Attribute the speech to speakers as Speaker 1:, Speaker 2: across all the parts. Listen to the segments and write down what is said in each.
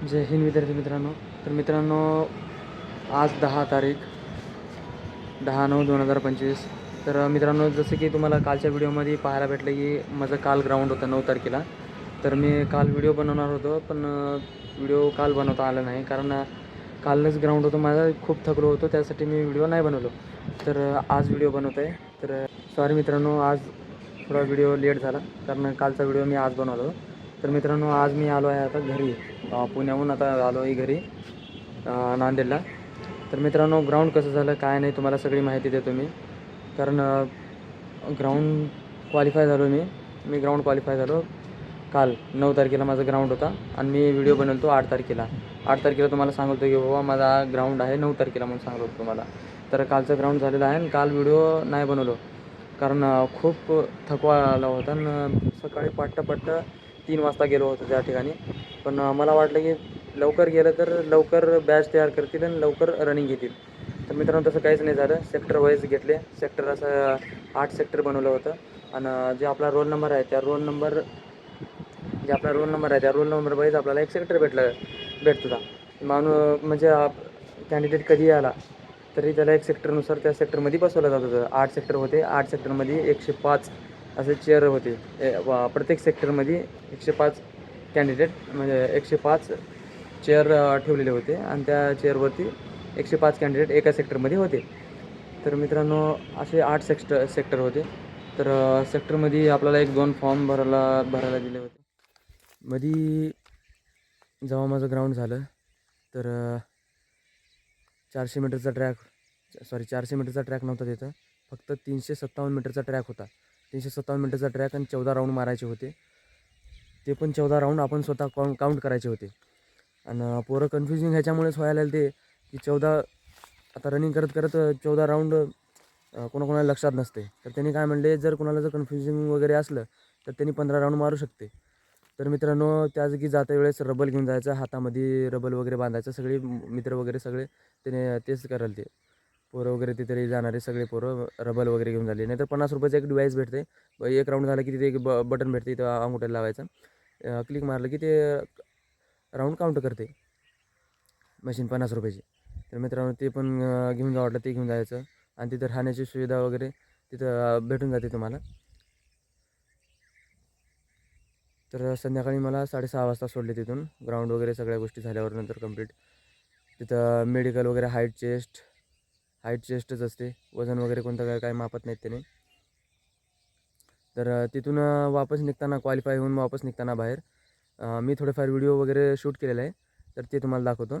Speaker 1: जय हिंद विद्यार्थी मित्रांनो. तर मित्रांनो आज दहा तारीख दहा नऊ दोन हजार पंचवीस. तर मित्रांनो जसं की तुम्हाला कालच्या व्हिडिओमध्ये पाहायला भेटलं की माझं काल ग्राउंड होतं नऊ तारखेला. तर मी काल व्हिडिओ बनवणार होतो पण व्हिडिओ काल बनवता आला नाही. कारण कालच ग्राउंड होतं माझा खूप थकलो होतो त्यासाठी मी व्हिडिओ नाही बनवलो. तर आज व्हिडिओ बनवत आहे तर सॉरी मित्रांनो आज थोडा व्हिडिओ लेट झाला कारण कालचा व्हिडिओ मी आज बनवलो तर मित्रांनो आज मी आलो आहे आता घरी. पुण्याहून आता आलो आहे घरी नांदेडला. तर मित्रांनो ग्राउंड कसं झालं काय नाही तुम्हाला सगळी माहिती देतो मी. कारण ग्राउंड क्वालिफाय झालो मी. मी ग्राउंड क्वालिफाय झालो काल. नऊ तारखेला माझा ग्राउंड होता आणि मी व्हिडिओ बनवतो आठ तारखेला. आठ तारखेला तुम्हाला सांगतो की बाबा माझा ग्राउंड आहे नऊ तारखेला म्हणून सांगत होतो तुम्हाला. तर कालचं ग्राउंड झालेलं आहे आणि काल व्हिडिओ नाही बनवलो. कारण खूप थकवा आला होता आणि सकाळी पट्ट तीन वाजता गेलो होतो त्या ठिकाणी. पण मला वाटलं की लवकर गेलं तर लवकर बॅच तयार करतील आणि लवकर रनिंग घेतील. तर मित्रांनो तसं काहीच नाही झालं. सेक्टर वाईज घेतले. सेक्टर असं आठ सेक्टर बनवलं होतं. आणि जे आपला रोल नंबर आहे त्या रोल नंबर जे आपला रोल नंबर आहे त्या रोल नंबर वाईज आपल्याला एक सेक्टर भेटलं भेटत होता. माणूस म्हणजे कॅन्डिडेट कधी आला तरी त्याला एक सेक्टरनुसार त्या सेक्टरमध्ये बसवलं जात होतं. आठ सेक्टर होते. आठ सेक्टरमध्ये एकशे पाच असे चेअर होते. ए, वा- प्रत्येक सेक्टरमध्ये एकशे पाच कॅन्डिडेट म्हणजे एकशे पाच चेअर ठेवलेले होते. आणि त्या चेअरवरती एकशे पाच कॅन्डिडेट एका सेक्टरमध्ये होते. तर मित्रांनो असे आठ सेक्टर सेक्टर होते. तर सेक्टरमध्ये आपल्याला एक दोन फॉर्म भरायला भरायला दिले होते. मध्ये जेव्हा माझं ग्राउंड झालं तर चारशे मीटरचा ट्रॅक सॉरी चारशे मीटरचा ट्रॅक नव्हता तिथं. फक्त तीनशे सत्तावन्न मीटरचा ट्रॅक होता. तीनशे सत्तावन्न मिनटाचा ट्रॅक आणि चौदा राऊंड मारायचे होते. ते पण चौदा राऊंड आपण स्वतः काउंट काउंट करायचे होते. आणि पोरं कन्फ्युजिंग ह्याच्यामुळेच व्हायला ते की चौदा आता रनिंग करत करत चौदा राऊंड कोणाकोणाला लक्षात नसते. तर त्यांनी काय म्हणले जर कोणाला जर कन्फ्युजिंग वगैरे असलं तर त्यांनी पंधरा राऊंड मारू शकते. तर मित्रांनो त्या जागी जाता वेळेस रबल घेऊन जायचं हातामध्ये रबल वगैरे बांधायचं सगळे मित्र वगैरे सगळे त्याने तेच करायला ते. पोरं वगैरे तिथे जाणारे सगळे पोरं. रबल वगैरे घेऊन झाले. नाहीतर पन्नास रुपयाचं एक डिवाईस भेटते. एक राऊंड झाला की तिथे एक ब बटन भेटते तिथं अंगुठ्याला लावायचं. क्लिक मारलं की ते राऊंड काउंट करते. मशीन पन्नास रुपयाची. तर मित्रांनो ते पण घेऊन जा वाटलं ते घेऊन जायचं. आणि तिथं राहण्याची सुविधा वगैरे तिथं भेटून जाते तुम्हाला. तर संध्याकाळी मला साडेसहा वाजता सोडले तिथून. ग्राउंड वगैरे सगळ्या गोष्टी झाल्यावर नंतर कंप्लीट तिथं मेडिकल वगैरे हाईट चेस्ट हाईट चेस्टच असते. वजन वगैरे कोणतं काय काय मापत नाहीत त्याने. तर तिथून वापस निघताना क्वालिफाय होऊन वापस निघताना बाहेर मी थोडेफार व्हिडिओ वगैरे शूट केलेला आहे. तर ते तुम्हाला दाखवतो.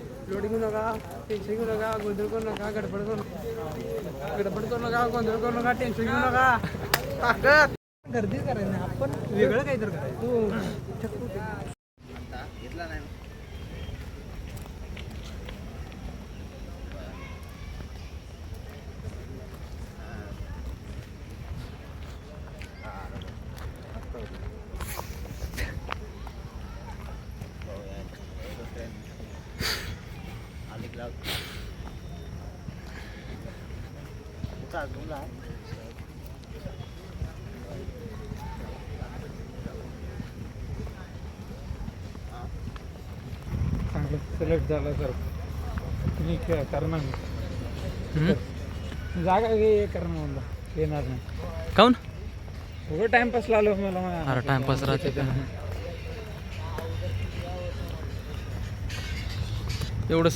Speaker 2: लोडिंग घेऊ नका टेन्शन घेऊ नका गोंधळ करू नका गडबड करू नका. गडबड करू नका गोंधळ करू नका टेन्शन घेऊ नका. ताकद गर्दीच करायचं आपण वेगळं काहीतरी करायचं. चांगलं सिलेक्ट झालं सर तुम्ही क- करणार नाही. जागा हे करणार म्हणलं येणार नाही.
Speaker 1: काऊन?
Speaker 2: उघड टाइमपास लावलं मला
Speaker 1: अरे टाइमपास राहते एवढं